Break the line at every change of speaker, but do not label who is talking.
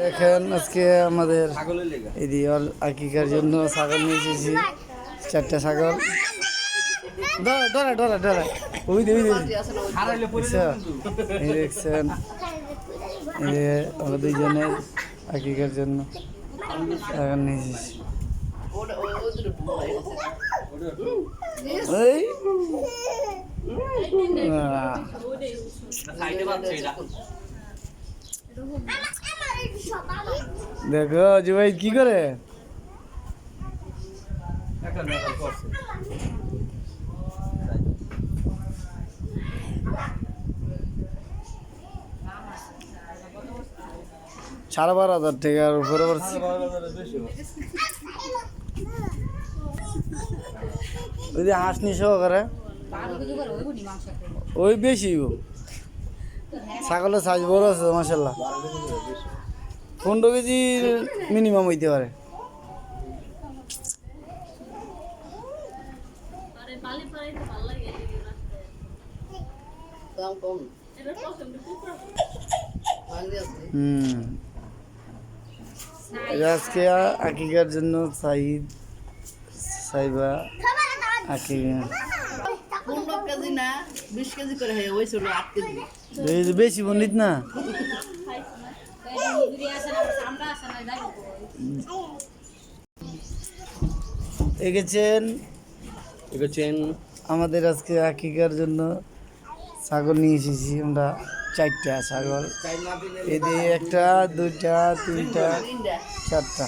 দেখেন আজকে আমাদের এদি আকিকার জন্য ছাগল নিয়ে এসেছি। চারটা ছাগল। ডরা ডরা ডরা ওই দে দেখছ? এই দেখছেন। আমরা দুইজনের আকিকার জন্য ছাগল নিয়ে এসেছি। এই। দেখো জুবাই কি করে? সাড়ে বারো হাজার টাকার উপরে ওই যে হাঁস নি সহকারে। ওই বেশি ছাগলের সাইজ বড় আছে মাসাল্লাহ পনেরো কেজি মিনিমাম হইতে পারে। হুম। আজকে আকিকার জন্য সাইদ সাইবা আকিকা
বিশ
পণ্ডিত না? এগেছেন?
এগোচ্ছেন
আমাদের আজকে আকিকার জন্য ছাগল নিয়ে এসেছি। আমরা চারটা ছাগল। এদিকে একটা দুইটা
তিনটা।
চারটা।